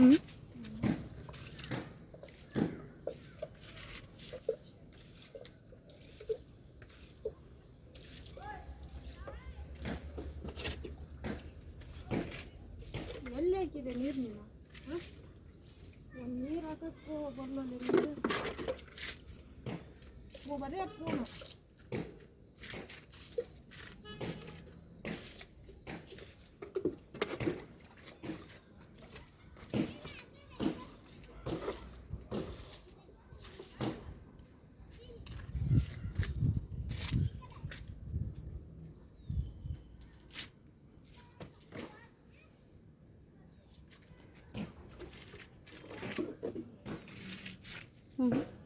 ಹ್ಞೂ ಎಲ್ಲಿ ಹಾಕಿದೆ ನೀರು ನೀನು? ಒಂದು ನೀರು ಹಾಕಕ್ಕೂ ಬರಲ್ಲ ಬರೀ ಫೋನು ಹ್ಞೂ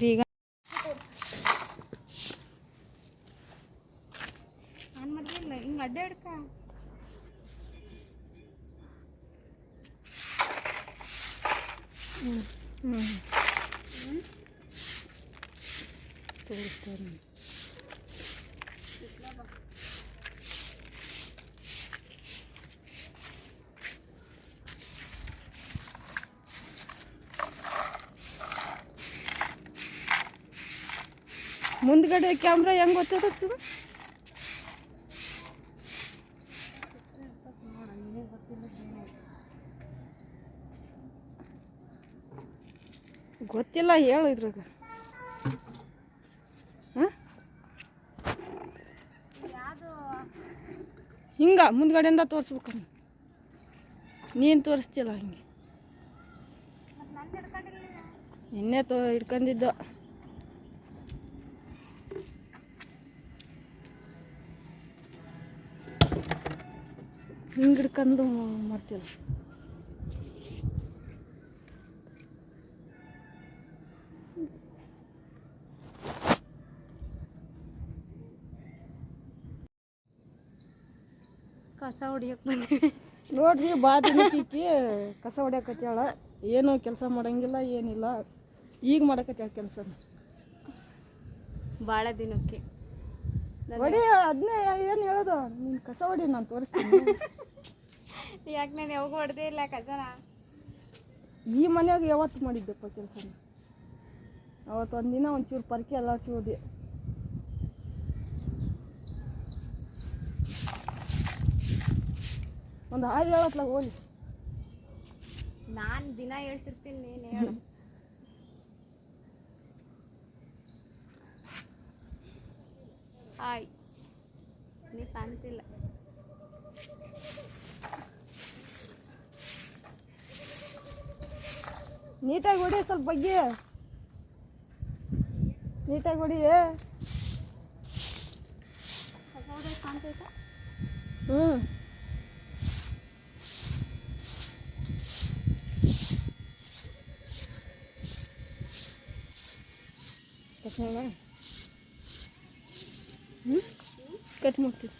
Obrigada. ಮುಂದ್ಗಡೆ ಕ್ಯಾಮ್ರಾ ಹೆಂಗೆ ಗೊತ್ತಾಗ್ತದೆ ಗೊತ್ತಿಲ್ಲ, ಹೇಳು ಇದ್ರಾಗ. ಹಿಂಗ, ಮುಂದ್ಗಡೆಯಿಂದ ತೋರಿಸ್ಬೇಕು ನೀನು ತೋರಿಸ್ತಿಲ್ಲ ಹಿಂಗೆ. ನಿನ್ನೆ ತೋ, ಹಿಡ್ಕೊಂಡಿದ್ದ. ಹಿಂಗೆ ಮಾಡ್ತೀವಿ ಕಸ ಹೊಡಿಯಕ್ಕೆ ಬಂದೆ. ನೋಡ್ರಿ ಬಾ ಕಸ ಹೊಡಿಯಾಕತ್ಯಾಳ. ಏನು ಕೆಲಸ ಮಾಡಂಗಿಲ್ಲ ಏನಿಲ್ಲ. ಈಗ ಮಾಡಕತ್ಯಾಳ ಕೆಲಸ ಭಾಳ ದಿನಕ್ಕೆ. ಹೊಡಿ ಅದನ್ನೇ ಏನು ಹೇಳೋದು? ನೀನು ಕಸ ಹೊಡಿ ನಾನು ತೋರಿಸ್ತೀನಿ. ಯಾಕೆ ನಾನು ಯಾವಾಗ ಹೊಡೆದೇ ಇಲ್ಲ ಕಜನ ಈ ಮನೆಯಾಗ ಯಾವತ್ತು ಮಾಡಿದ್ದೆಪ್ಪ ಕೆಲಸ ಅವತ್ತು ಒಂದಿನ ಒಂಚೂರು ಪರ್ಕೆ ಎಲ್ಲ ಹೋದೆ. ಒಂದು ಹಾಯ್ ಹೇಳತ್ಲಾಗ ಹೋಗಿ ನಾನು ದಿನ ಹೇಳ್ತಿರ್ತೀನಿ ನೀನು ಹೇಳು. ಹಾಯ್. ನೀ ಕಾಣ್ತಿಲ್ಲ. ನೀಟಾಗಿ ಹೊಡಿ ಸ್ವಲ್ಪ ಬಗ್ಗೆ. ನೀಟಾಗಿ ಹೊಡಿ. ಹ್ಞೂ ಕಟ್ ಮಾಡ ಹ್ಞೂ ಕಟ್ ಮಾಡ್ತೀವಿ.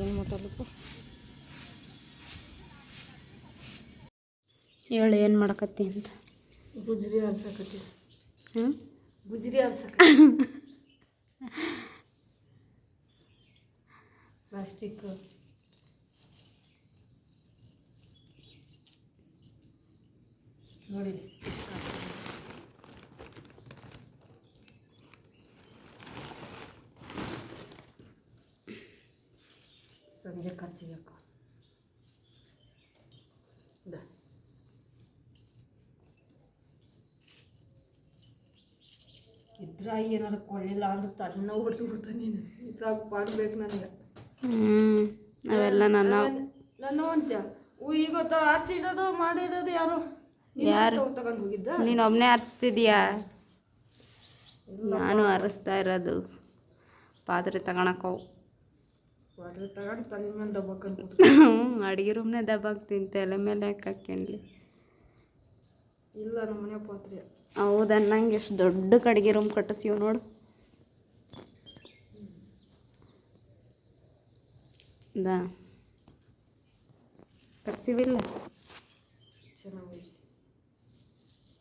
ಏನು ಮಾತಾಡ್ಲಪ್ಪ ಹೇಳು ಏನು ಮಾಡಕತ್ತಿ ಅಂತ. ಗುಜ್ರಿ ಆರ್ಸಕತ್ತೀವಿ ಹ್ಞೂ ಗುಜ್ರಿ ಆರ್ಸಕ ಪ್ಲಾಸ್ಟಿಕ್ ನೋಡಿ. ಸಂಜೆ ಖರ್ಚಿಗೆ ಇದ್ರಾಗ ಏನಾರ ಕೊಳ್ಳಿಲ್ಲ ಅಂದ್ರೆ ತನ್ನ ಹೊಡೆದು ಬಿಡ್ತಾನೆ ನೀನು. ಇದ್ರಾಗ ಬಾಡ್ಬೇಕು ನನಗೆ. ಹ್ಞೂ ಅವೆಲ್ಲ ನನ್ನ ನನ್ನ ಅಂತ್ಯ ಈಗ ಆರ್ಸಿಡೋದು ಮಾಡಿರೋದು ಯಾರು? ಯಾರು? ತಗೊಂಡು ಹೋಗಿದ್ದ? ನೀನು ಒಬ್ಬನೇ ಆರಿಸ್ತಿದ್ಯಾ? ನಾನು ಅರಸ್ತಾ ಇರೋದು. ಪಾತ್ರೆ ತಗೊಳಕ್ಕೋ ಪಾತ್ರೆ ತಗೊಂಡು ತಲೆ ಮೇಲೆ ದಬ್ಬಕ್ಕಂತ ಅಡುಗೆ ರೂಮ್ನೇ ದಬ್ಬಾಕ್ತೀನಿ ತಲೆ ಮೇಲೆ ಹಾಕಿ ಇಲ್ಲ ನಮ್ಮನೆ ಪಾತ್ರೆ. ಹೌದಾ? ನಂಗೆ ಎಷ್ಟು ದೊಡ್ಡ ಕಡೆಗೆ ರೂಮ್ ಕಟ್ಟಿಸ್ತೀವಿ ನೋಡು. ದಾ. ಕಟ್ಸಿವಿಲ್ಲ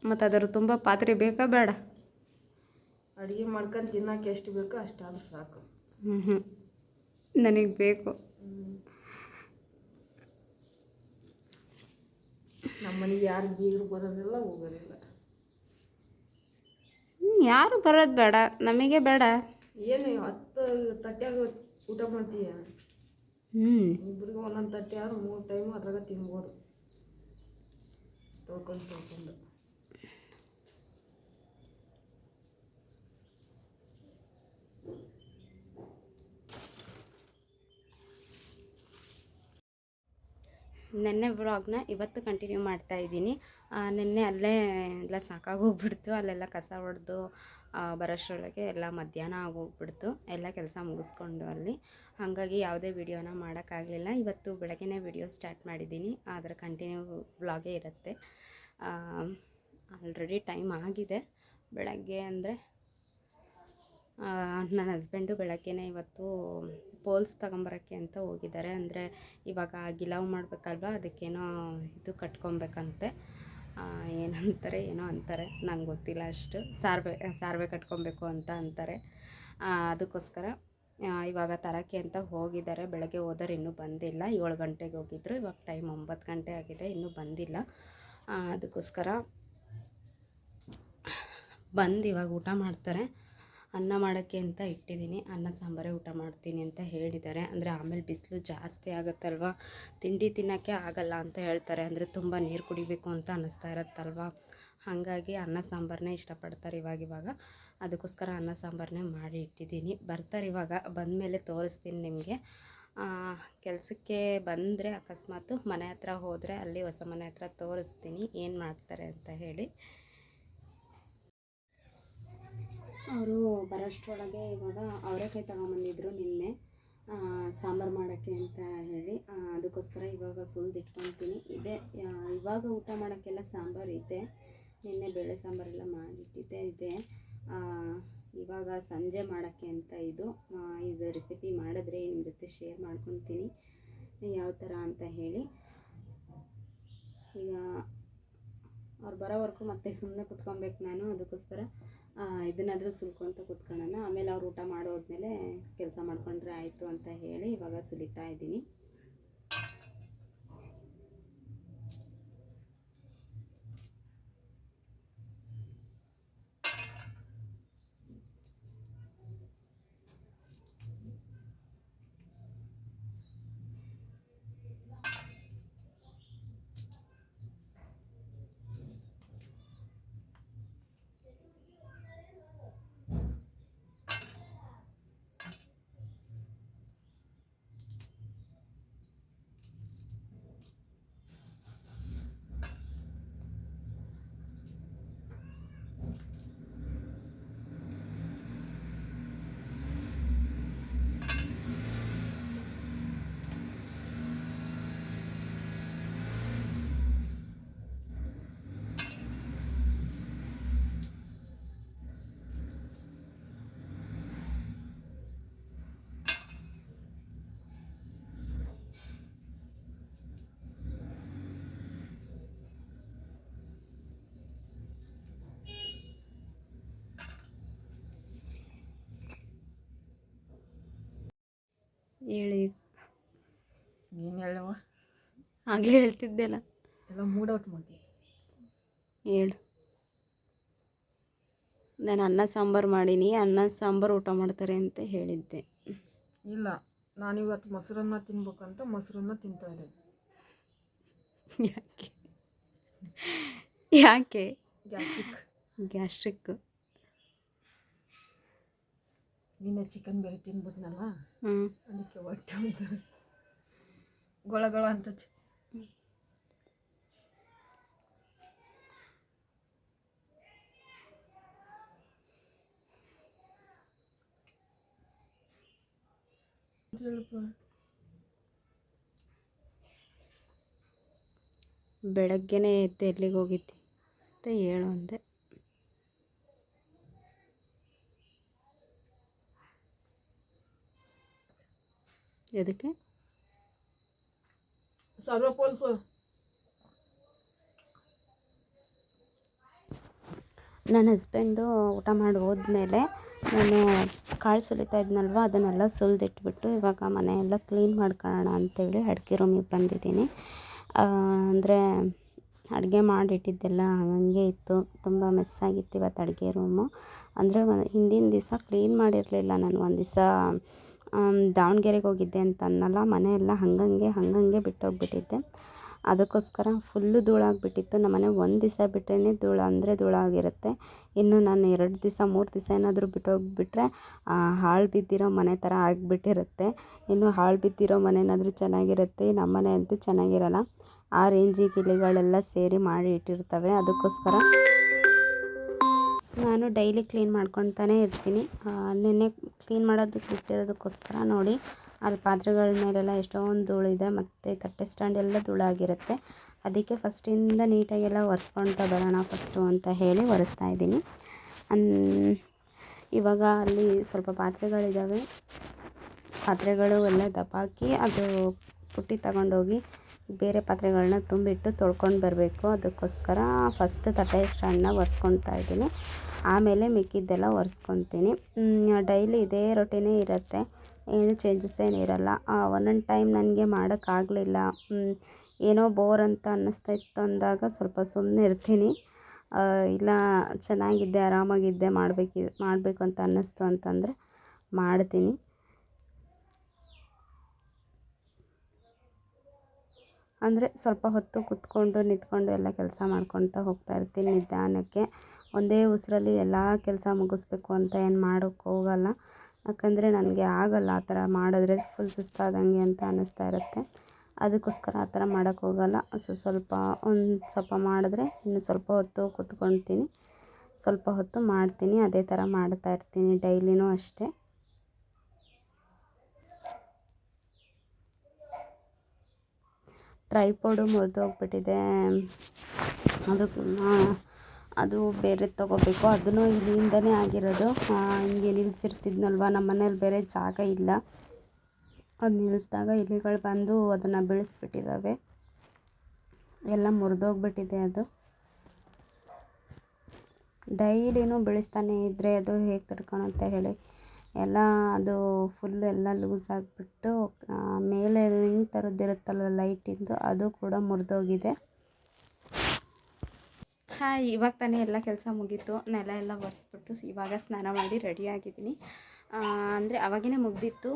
ಮತ್ತು ಅದರ ತುಂಬ ಪಾತ್ರೆ ಬೇಕಾ ಬೇಡ? ಅಡುಗೆ ಮಾಡ್ಕೊಂಡು ತಿನ್ನಕ್ಕೆ ಎಷ್ಟು ಬೇಕೋ ಅಷ್ಟಾದ್ರೂ ಸಾಕು. ಹ್ಞೂ ಹ್ಞೂ ನನಗೆ ಬೇಕು. ನಮ್ಮ ಮನೆಗೆ ಯಾರು ಬೀಗರು ಬರೋದಿಲ್ಲ ಹೋಗೋದಿಲ್ಲ. ಯಾರು ಬರೋದು ಬೇಡ ನಮಗೆ ಬೇಡ. ಏನು ಹತ್ತು ತಟ್ಯಾಗ ಊಟ ಮಾಡ್ತೀಯ? ಹ್ಞೂ ಇಬ್ಬರಿಗೆ ಒಂದೊಂದು ತಟ್ಟೆ ಆದ್ರೆ ಮೂರು ಟೈಮ್ ಅದ್ರಾಗ ತಿನ್ಬೋದು. ತೊಳ್ಕೊಂಡು ತೊಳ್ಕೊಂಡು. ನೆನ್ನೆ ವ್ಲಾಗ್ನ ಇವತ್ತು ಕಂಟಿನ್ಯೂ ಮಾಡ್ತಾ ಇದ್ದೀನಿ. ನಿನ್ನೆ ಅಲ್ಲೇ ಎಲ್ಲ ಸಾಕಾಗೋಗ್ಬಿಡ್ತು ಅಲ್ಲೆಲ್ಲ ಕಸ ಹೊಡೆದು ಬರೋಷ್ಟರೊಳಗೆ ಎಲ್ಲ ಮಧ್ಯಾಹ್ನ ಆಗೋಗ್ಬಿಡ್ತು. ಎಲ್ಲ ಕೆಲಸ ಮುಗಿಸ್ಕೊಂಡು ಅಲ್ಲಿ. ಹಾಗಾಗಿ ಯಾವುದೇ ವಿಡಿಯೋನ ಮಾಡೋಕ್ಕಾಗಲಿಲ್ಲ. ಇವತ್ತು ಬೆಳಗ್ಗೆನೇ ವಿಡಿಯೋ ಸ್ಟಾರ್ಟ್ ಮಾಡಿದ್ದೀನಿ. ಆದರೆ ಕಂಟಿನ್ಯೂ ವ್ಲಾಗೇ ಇರುತ್ತೆ. ಆಲ್ರೆಡಿ ಟೈಮ್ ಆಗಿದೆ. ಬೆಳಗ್ಗೆ ಅಂದರೆ ನನ್ನ ಹಸ್ಬೆಂಡು ಬೆಳಗ್ಗೆನೇ ಇವತ್ತು ಪೋಲ್ಸ್ ತಗೊಂಬರೋಕ್ಕೆ ಅಂತ ಹೋಗಿದ್ದಾರೆ. ಅಂದರೆ ಇವಾಗ ಗಿಲಾವ್ ಮಾಡಬೇಕಲ್ವ? ಅದಕ್ಕೇನೋ ಇದು ಕಟ್ಕೊಬೇಕಂತೆ. ಏನಂತಾರೆ, ಏನೋ ಅಂತಾರೆ. ನಂಗೆ ಗೊತ್ತಿಲ್ಲ ಅಷ್ಟು. ಸಾರ್ವೆ ಸಾರ್ವೆ ಕಟ್ಕೊಬೇಕು ಅಂತ ಅಂತಾರೆ. ಅದಕ್ಕೋಸ್ಕರ ಇವಾಗ ತರಕ್ಕೆ ಅಂತ ಹೋಗಿದ್ದಾರೆ. ಬೆಳಗ್ಗೆ ಹೋದರೆ ಇನ್ನೂ ಬಂದಿಲ್ಲ. ಏಳು ಗಂಟೆಗೆ ಹೋಗಿದ್ರು. ಇವಾಗ ಟೈಮ್ ಒಂಬತ್ತು ಗಂಟೆ ಆಗಿದೆ. ಇನ್ನೂ ಬಂದಿಲ್ಲ. ಅದಕ್ಕೋಸ್ಕರ ಬಂದು ಇವಾಗ ಊಟ ಮಾಡ್ತಾರೆ. ಅನ್ನ ಮಾಡೋಕ್ಕೆ ಅಂತ ಇಟ್ಟಿದ್ದೀನಿ. ಅನ್ನ, ಸಾಂಬಾರೇ, ಊಟ ಮಾಡ್ತೀನಿ ಅಂತ ಹೇಳಿದ್ದಾರೆ. ಅಂದರೆ ಆಮೇಲೆ ಬಿಸಿಲು ಜಾಸ್ತಿ ಆಗುತ್ತಲ್ವ? ತಿಂಡಿ ತಿನ್ನೋಕ್ಕೆ ಆಗಲ್ಲ ಅಂತ ಹೇಳ್ತಾರೆ. ಅಂದರೆ ತುಂಬ ನೀರು ಕುಡಿಬೇಕು ಅಂತ ಅನ್ನಿಸ್ತಾ ಇರುತ್ತಲ್ವ? ಹಾಗಾಗಿ ಅನ್ನ ಸಾಂಬಾರನ್ನೇ ಇಷ್ಟಪಡ್ತಾರೆ ಇವಾಗ ಇವಾಗ. ಅದಕ್ಕೋಸ್ಕರ ಅನ್ನ ಸಾಂಬಾರನ್ನೇ ಮಾಡಿ ಇಟ್ಟಿದ್ದೀನಿ. ಬರ್ತಾರೆ ಇವಾಗ. ಬಂದ ಮೇಲೆ ತೋರಿಸ್ತೀನಿ ನಿಮಗೆ. ಕೆಲಸಕ್ಕೆ ಬಂದರೆ ಅಕಸ್ಮಾತು ಮನೆ ಹತ್ರ ಹೋದರೆ ಅಲ್ಲಿ ಹೊಸ ಮನೆ ಹತ್ರ ತೋರಿಸ್ತೀನಿ. ಏನು ಮಾಡ್ತಾರೆ ಅಂತ ಹೇಳಿ. ಅವರು ಬರೋಷ್ಟರೊಳಗೆ ಇವಾಗ ಅವರೆಕಾಯಿ ತಗೊಂಬಂದಿದ್ರು ನಿನ್ನೆ. ಸಾಂಬಾರು ಮಾಡೋಕ್ಕೆ ಅಂತ ಹೇಳಿ. ಅದಕ್ಕೋಸ್ಕರ ಇವಾಗ ಸುಲಿದಿಟ್ಕೊತೀನಿ ಇದೆ ಆ, ಇವಾಗ ಊಟ ಮಾಡೋಕ್ಕೆಲ್ಲ ಸಾಂಬಾರು ಇದೆ. ನಿನ್ನೆ ಬೇಳೆ ಸಾಂಬಾರೆಲ್ಲ ಮಾಡಿಟ್ಟಿದ್ದೆ ಇದೆ. ಇವಾಗ ಸಂಜೆ ಮಾಡೋಕ್ಕೆ ಅಂತ ಇದು. ಇದು ರೆಸಿಪಿ ಮಾಡಿದ್ರೆ ನಿಮ್ಮ ಜೊತೆ ಶೇರ್ ಮಾಡ್ಕೊತೀನಿ. ಯಾವ ಥರ ಅಂತ ಹೇಳಿ. ಈಗ ಅವ್ರು ಬರೋವರೆಗೂ ಮತ್ತೆ ಸುಮ್ಮನೆ ಕುತ್ಕೊಬೇಕು ನಾನು. ಅದಕ್ಕೋಸ್ಕರ ಇದನ್ನಾದರೂ ಸುಲ್ಕೊಂತ ಕುತ್ಕೊಳ್ಳೋಣ. ಆಮೇಲೆ ಅವ್ರು ಊಟ ಮಾಡೋದ್ಮೇಲೆ ಕೆಲಸ ಮಾಡ್ಕೊಂಡ್ರೆ ಆಯಿತು ಅಂತ ಹೇಳಿ ಇವಾಗ ಸುಲಿತಾ ಇದ್ದೀನಿ. ಹೇಳಿ. ಏನು ಹೇಳವ? ಆಗಲೇ ಹೇಳ್ತಿದ್ದೆಲ್ಲ. ಎಲ್ಲ ಮೂಡ್ ಔಟ್ ಮಾಡಿ ಹೇಳು. ನಾನು ಅನ್ನ ಸಾಂಬಾರು ಮಾಡೀನಿ ಅನ್ನ ಸಾಂಬಾರು ಊಟ ಮಾಡ್ತಾರೆ ಅಂತ ಹೇಳಿದ್ದೆ. ಇಲ್ಲ ನಾನಿವತ್ತು ಮೊಸರನ್ನ ತಿನ್ಬೇಕಂತ ಮೊಸರನ್ನ ತಿಂತಾ ಇದ್ದೆ ಯಾಕೆ? ಯಾಕೆ? ಗ್ಯಾಸ್ಟ್ರಿಕ್ ಗ್ಯಾಸ್ಟ್ರಿಕ್ ನಿನ್ನೆ ಚಿಕನ್ ಬೇರೆ ತಿನ್ಬಿಟ್ನಲ್ಲ? ಅದಕ್ಕೆ ಹೊಟ್ಟೆ ಉದ್ದ ಗೊಳ ಗೊಳ ಬೆಳಗ್ಗೆನೆ ಬೆಳಗ್ಗೆನೇ ಎಲ್ಲಿಗೆ ಹೋಗಿದ್ದಿ ಅಂತ ಹೇಳು ಅಂದೆ. ಎದಕ್ಕೆ? ನನ್ನ ಹಸ್ಬೆಂಡು ಊಟ ಮಾಡಿ ಹೋದ್ಮೇಲೆ ನಾನು ಕಾಳು ಸುಲಿತಾ ಇದ್ನಲ್ವ ಅದನ್ನೆಲ್ಲ ಸುಲಿದಿಟ್ಬಿಟ್ಟು ಇವಾಗ ಮನೆಯೆಲ್ಲ ಕ್ಲೀನ್ ಮಾಡ್ಕೊಳ್ಳೋಣ ಅಂತೇಳಿ ಅಡುಗೆ ರೂಮಿಗೆ ಬಂದಿದ್ದೀನಿ. ಅಂದರೆ ಅಡುಗೆ ಮಾಡಿಟ್ಟಿದ್ದೆಲ್ಲ ಹಂಗೆ ಇತ್ತು ತುಂಬ ಮೆಸ್ ಆಗಿತ್ತು ಇವತ್ತು ಅಡುಗೆ ರೂಮು. ಅಂದರೆ ಹಿಂದಿನ ದಿವಸ ಕ್ಲೀನ್ ಮಾಡಿರಲಿಲ್ಲ ನಾನು ಒಂದು ದಿವಸ ದಾವಣಗೆರೆಗೆ ಹೋಗಿದ್ದೆ ಅಂತ ಅನ್ನಲ್ಲ ಮನೆಯೆಲ್ಲ ಹಂಗಂಗೆ ಹಂಗಂಗೆ ಬಿಟ್ಟೋಗ್ಬಿಟ್ಟಿದ್ದೆ ಅದಕ್ಕೋಸ್ಕರ ಫುಲ್ಲು ಧೂಳಾಗ್ಬಿಟ್ಟಿತ್ತು ನಮ್ಮನೆ ಒಂದು ದಿವಸ ಬಿಟ್ಟರೆ ಧೂಳು ಅಂದರೆ ಧೂಳಾಗಿರುತ್ತೆ ಇನ್ನು ನಾನು ಎರಡು ದಿವಸ, ಮೂರು ದಿವಸ ಏನಾದರೂ ಬಿಟ್ಟೋಗ್ಬಿಟ್ರೆ ಹಾಳು ಬಿದ್ದಿರೋ ಮನೆ ಥರ ಆಗಿಬಿಟ್ಟಿರುತ್ತೆ. ಇನ್ನು ಹಾಳು ಬಿದ್ದಿರೋ ಮನೆನಾದರೂ ಚೆನ್ನಾಗಿರುತ್ತೆ ನಮ್ಮ ಮನೆ ಅಂತೂ ಚೆನ್ನಾಗಿರಲ್ಲ. ಆ ರೇಂಜಿಗೆ ಇಲಿಗಳೆಲ್ಲ ಸೇರಿ ಮಾಡಿ ಇಟ್ಟಿರ್ತವೆ. ಅದಕ್ಕೋಸ್ಕರ ನಾನು ಡೈಲಿ ಕ್ಲೀನ್ ಮಾಡ್ಕೊತಾನೆ ಇರ್ತೀನಿ. ನಿನ್ನೆ ಕ್ಲೀನ್ ಮಾಡೋದಕ್ಕೆ ಬಿಟ್ಟಿರೋದಕ್ಕೋಸ್ಕರ ನೋಡಿ, ಅಲ್ಲಿ ಪಾತ್ರೆಗಳ ಮೇಲೆಲ್ಲ ಎಷ್ಟೊಂದು ಧೂಳಿದೆ ಮತ್ತು ತಟ್ಟೆ ಸ್ಟ್ಯಾಂಡ್ ಎಲ್ಲ ಧೂಳಾಗಿರುತ್ತೆ. ಅದಕ್ಕೆ ಫಸ್ಟಿಂದ ನೀಟಾಗೆಲ್ಲ ಒರೆಸ್ಕೊಳ್ತಾ ಬರೋಣ ಫಸ್ಟು ಅಂತ ಹೇಳಿ ಒರೆಸ್ತಾ ಇದ್ದೀನಿ. ಅನ್, ಇವಾಗ ಅಲ್ಲಿ ಸ್ವಲ್ಪ ಪಾತ್ರೆಗಳಿದ್ದಾವೆ ಪಾತ್ರೆಗಳು ಎಲ್ಲ ದಪ್ಪಾಕಿ ಅದು ಪುಟ್ಟಿ ತಗೊಂಡೋಗಿ ಬೇರೆ ಪಾತ್ರೆಗಳನ್ನ ತುಂಬಿಟ್ಟು ತೊಳ್ಕೊಂಡು ಬರಬೇಕು. ಅದಕ್ಕೋಸ್ಕರ ಫಸ್ಟ್ ತಟ್ಟೆ ಸ್ಟ್ಯಾಂಡನ್ನ ಒರೆಸ್ಕೊತಾ ಇದ್ದೀನಿ. ಆಮೇಲೆ ಮಿಕ್ಕಿದ್ದೆಲ್ಲ ಒರೆಸ್ಕೊತೀನಿ ಡೈಲಿ ಇದೇ ರೊಟೀನೇ ಇರುತ್ತೆ. ಏನು ಚೇಂಜಸ್ ಏನಿರಲ್ಲ ಒಂದೊಂದು ಟೈಮ್ ನನಗೆ ಮಾಡೋಕ್ಕಾಗಲಿಲ್ಲ ಏನೋ ಬೋರ್ ಅಂತ ಅನ್ನಿಸ್ತಾ ಇತ್ತು ಅಂದಾಗ ಸ್ವಲ್ಪ ಸುಮ್ಮನೆ ಇರ್ತೀನಿ. ಇಲ್ಲ, ಚೆನ್ನಾಗಿದ್ದೆ, ಆರಾಮಾಗಿದ್ದೆ, ಮಾಡಬೇಕಿ, ಮಾಡಬೇಕು ಅಂತ ಅನ್ನಿಸ್ತು ಅಂತಂದರೆ ಮಾಡ್ತೀನಿ. ಅಂದರೆ ಸ್ವಲ್ಪ ಹೊತ್ತು ಕುತ್ಕೊಂಡು ನಿಂತ್ಕೊಂಡು ಎಲ್ಲ ಕೆಲಸ ಮಾಡ್ಕೊಳ್ತಾ ಹೋಗ್ತಾ ಇರ್ತೀನಿ ನಿಧಾನಕ್ಕೆ. ಒಂದೇ ಉಸಿರಲ್ಲಿ ಎಲ್ಲ ಕೆಲಸ ಮುಗಿಸ್ಬೇಕು ಅಂತ ಏನು ಮಾಡೋಕ್ಕೆ ಹೋಗಲ್ಲ. ಯಾಕಂದರೆ ನನಗೆ ಆಗಲ್ಲ ಆ ಥರ ಮಾಡಿದ್ರೆ ಫುಲ್ ಸುಸ್ತಾದಂಗೆ ಅಂತ ಅನ್ನಿಸ್ತಾ ಇರುತ್ತೆ. ಅದಕ್ಕೋಸ್ಕರ ಆ ಥರ ಮಾಡೋಕ್ಕೆ ಹೋಗಲ್ಲ. ಸೊ ಸ್ವಲ್ಪ ಒಂದು ಸ್ವಲ್ಪ ಮಾಡಿದ್ರೆ ಇನ್ನು ಸ್ವಲ್ಪ ಹೊತ್ತು ಕುತ್ಕೊಳ್ತೀನಿ. ಸ್ವಲ್ಪ ಹೊತ್ತು ಮಾಡ್ತೀನಿ. ಅದೇ ಥರ ಮಾಡ್ತಾ ಇರ್ತೀನಿ ಡೈಲಿನೂ ಅಷ್ಟೇ. ಟ್ರೈಪೋಡು ಮುರಿದೋಗ್ಬಿಟ್ಟಿದೆ. ಅದು ಅದು ಬೇರೆ ತೊಗೋಬೇಕು. ಅದನ್ನು ಇಲ್ಲಿಂದನೇ ಆಗಿರೋದು. ಹಿಂಗೆ ನಿಲ್ಲಿಸಿರ್ತಿದ್ನಲ್ವ ನಮ್ಮ ಮನೇಲಿ ಬೇರೆ ಜಾಗ ಇಲ್ಲ. ಅದು ನಿಲ್ಲಿಸಿದಾಗ ಇಲಿಗಳು ಬಂದು ಅದನ್ನು ಬೀಳಿಸ್ಬಿಟ್ಟಿದ್ದಾವೆ ಎಲ್ಲ ಮುರಿದೋಗ್ಬಿಟ್ಟಿದೆ ಅದು. ಡೈಲಿನೂ ಬೆಳೆಸ್ತಾನೆ ಇದ್ದರೆ ಅದು ಹೇಗೆ ತಡ್ಕೊಳುತ್ತೆ ಹೇಳಿ. ಎಲ್ಲ ಅದು ಫುಲ್ ಎಲ್ಲ ಲೂಸ್ ಆಗಿಬಿಟ್ಟು ಮೇಲೆ ರಿಂಗ್ ಥರದ್ದಿರುತ್ತಲ್ಲ ಲೈಟಿಂದು ಅದು ಕೂಡ ಮುರಿದೋಗಿದೆ. ಹಾಯ್ ಇವಾಗ ತಾನೇ ಎಲ್ಲ ಕೆಲಸ ಮುಗೀತು. ನೆಲ ಎಲ್ಲ ಒರೆಸ್ಬಿಟ್ಟು ಇವಾಗ ಸ್ನಾನ ಮಾಡಿ ರೆಡಿಯಾಗಿದ್ದೀನಿ ಅಂದರೆ ಅವಾಗೇ ಮುಗ್ದಿತ್ತು.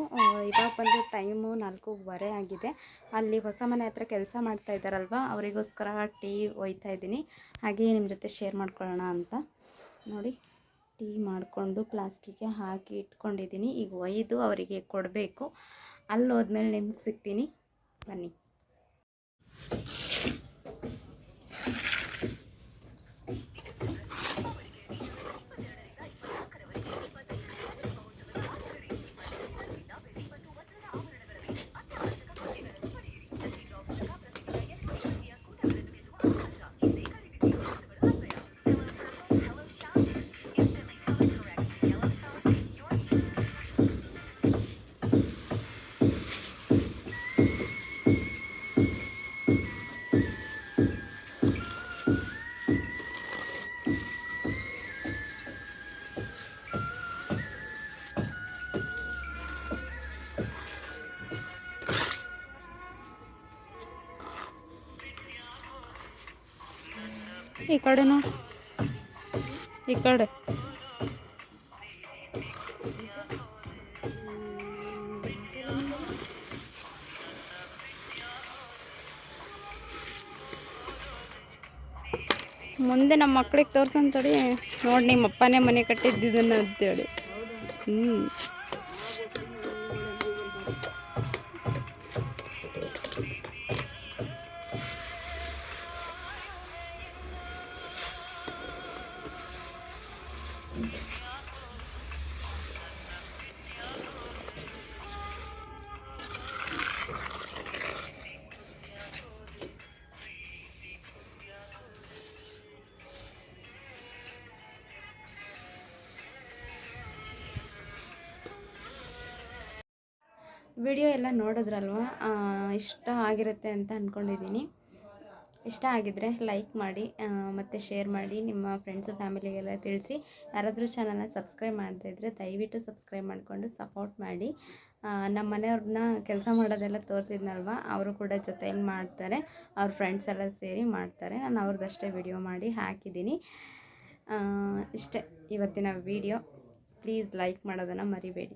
ಇವಾಗ ಬಂದು ಟೈಮು ನಾಲ್ಕೂವರೆ ಆಗಿದೆ. ಅಲ್ಲಿ ಹೊಸ ಮನೆ ಹತ್ರ ಕೆಲಸ ಮಾಡ್ತಾ ಇದ್ದಾರಲ್ವ? ಅವರಿಗೋಸ್ಕರ ಟೀ ಒಯ್ತಾ ಇದ್ದೀನಿ. ಹಾಗೆ ನಿಮ್ಮ ಜೊತೆ ಶೇರ್ ಮಾಡ್ಕೊಳ್ಳೋಣ ಅಂತ. ನೋಡಿ. ಟೀ ಮಾಡಿಕೊಂಡು ಪ್ಲಾಸ್ಟಿಕ್ಗೆ ಹಾಕಿ ಇಟ್ಕೊಂಡಿದ್ದೀನಿ. ಈಗ ಒಯ್ದು ಅವರಿಗೆ ಕೊಡಬೇಕು. ಅಲ್ಲಿ ಹೋದ್ಮೇಲೆ ನಿಮ್ಗೆ ಸಿಗ್ತೀನಿ. ಬನ್ನಿ. ಈ ಕಡೆ ನೋಡಿ ಈ ಕಡೆ. ಮುಂದೆ ನಮ್ಮ ಮಕ್ಳಿಗೆ ತೋರ್ಸಂತಡಿ. ನೋಡಿ ನಿಮ್ಮ ಅಪ್ಪನೇ ಮನೆ ಕಟ್ಟಿದ್ದಿದ್ದನ್ನು ಅಂತೇಳಿ. ಹ್ಞೂ ವಿಡಿಯೋ ಎಲ್ಲ ನೋಡಿದ್ರಲ್ವ? ಇಷ್ಟ ಆಗಿರುತ್ತೆ ಅಂತ ಅಂದ್ಕೊಂಡಿದ್ದೀನಿ ಇಷ್ಟ ಆಗಿದ್ರೆ ಲೈಕ್ ಮಾಡಿ ಮತ್ತು ಶೇರ್ ಮಾಡಿ, ನಿಮ್ಮ ಫ್ರೆಂಡ್ಸ್ ಫ್ಯಾಮಿಲಿಗೆಲ್ಲ ತಿಳಿಸಿ. ಯಾರಾದರೂ ಚಾನಲ್ನ ಸಬ್ಸ್ಕ್ರೈಬ್ ಮಾಡದೇ ಇದ್ದರೆ ದಯವಿಟ್ಟು ಸಬ್ಸ್ಕ್ರೈಬ್ ಮಾಡಿಕೊಂಡು ಸಪೋರ್ಟ್ ಮಾಡಿ. ನಮ್ಮ ಮನೆಯವ್ರನ್ನ ಕೆಲಸ ಮಾಡೋದೆಲ್ಲ ತೋರಿಸಿದ್ನಲ್ವ? ಅವರು ಕೂಡ ಜೊತೆಯಲ್ಲಿ ಮಾಡ್ತಾರೆ. ಅವ್ರ ಫ್ರೆಂಡ್ಸ್ ಎಲ್ಲ ಸೇರಿ ಮಾಡ್ತಾರೆ. ನಾನು ಅವ್ರದ್ದಷ್ಟೇ ವಿಡಿಯೋ ಮಾಡಿ ಹಾಕಿದ್ದೀನಿ. ಇಷ್ಟೇ ಇವತ್ತಿನ ವಿಡಿಯೋ ಪ್ಲೀಸ್ ಲೈಕ್ ಮಾಡೋದನ್ನು ಮರಿಬೇಡಿ.